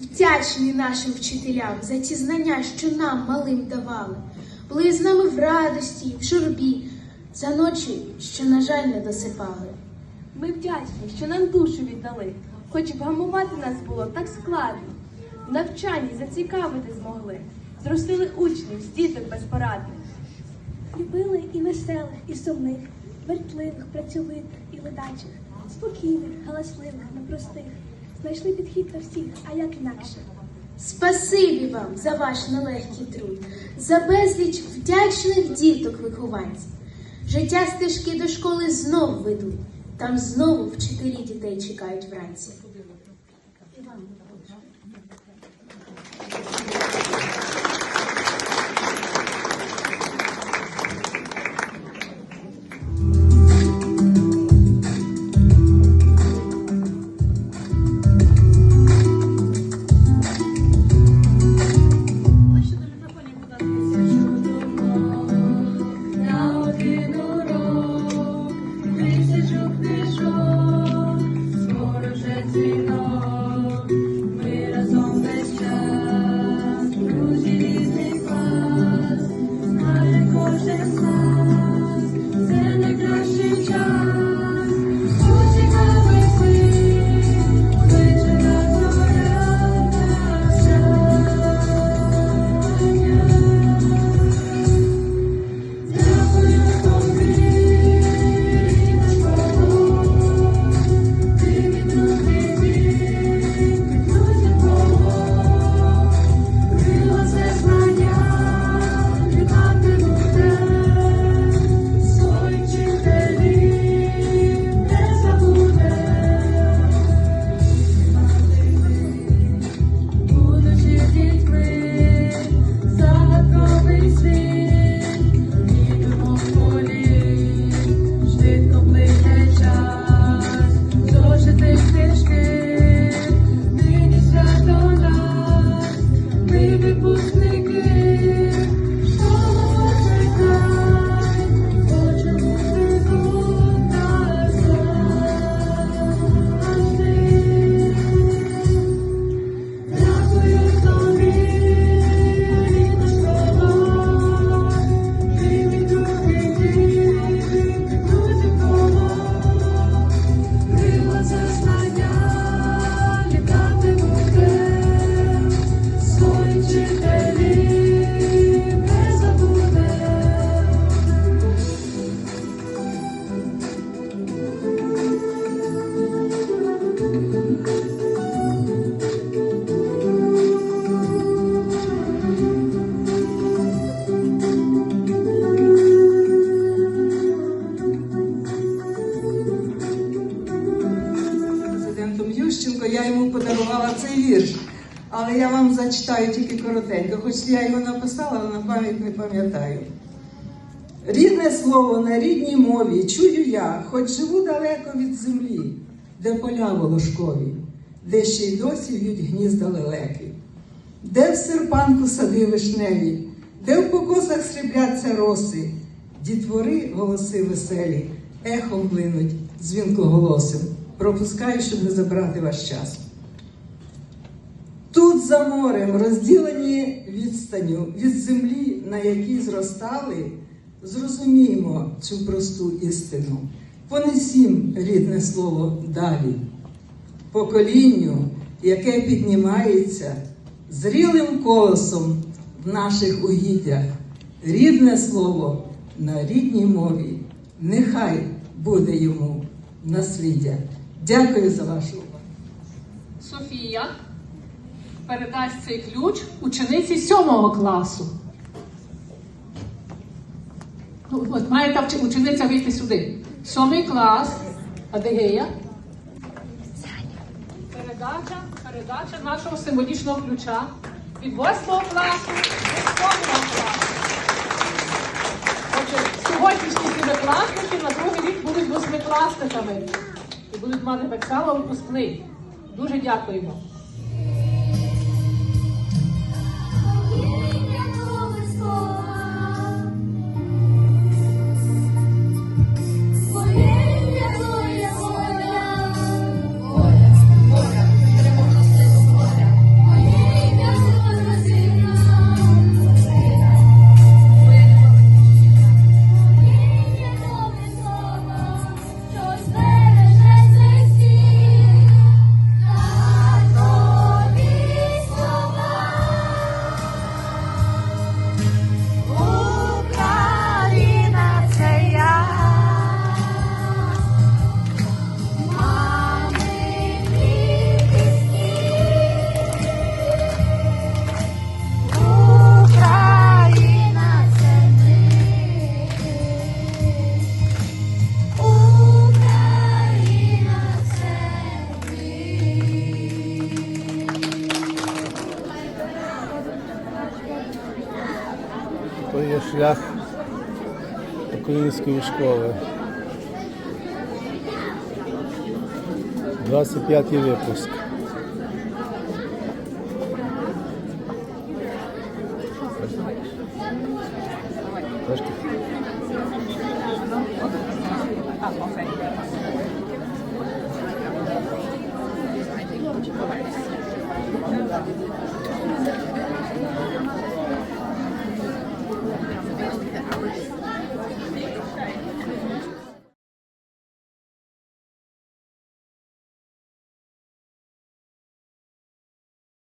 Вдячні нашим вчителям за ті знання, що нам малим давали. Були з нами в радості, в журбі, за ночі, що, на жаль, не досипали. Ми вдячні, що нам душу віддали, хоч вгамувати нас було так складно. В навчанні зацікавити змогли, зростили учнів з діток безпорадних. Любили і веселих, і сумних, вертливих, працьовитих і ледачих, спокійних, галасливих, непростих. Знайшли підхід для всіх, а як інакше. Спасибі вам за ваш нелегкий труд, за безліч вдячних діток вихованців. Життя стежки до школи знов ведуть, там знову вчителі дітей чекають вранці. Президентом я йому подарувала цей вірш. Але я вам зачитаю тільки коротенько, хоч я його написала, але на пам'ять не пам'ятаю. Рідне слово на рідній мові чую я, хоч живу далеко від землі, де поля волошкові, де ще й досі в'ють гнізда лелеки, де в серпанку сади вишневі, де в покосах срібляться роси, дітвори голоси веселі, ехом блинуть дзвінкоголосим. Пропускаю, щоб не забрати ваш час. Тут за морем розділені відстанню від землі, на якій зростали, зрозуміємо цю просту істину. Понесім рідне слово далі, поколінню, яке піднімається зрілим колосом в наших угіддях. Рідне слово на рідній мові. Нехай буде йому насліддя. Дякую за вашу увагу. Софія передасть цей ключ учениці сьомого класу. Ну, от має та учениця вийти сюди. Сьомий клас. Адегея. Передача, передача нашого символічного ключа від восьмого класу до сьомого класу. Отже, сьогоднішні сімикласники на другий рік будуть восьмикласниками будуть мати так випускний. Дуже дякуємо. Шлях української школи. 25 випуск. Трошки.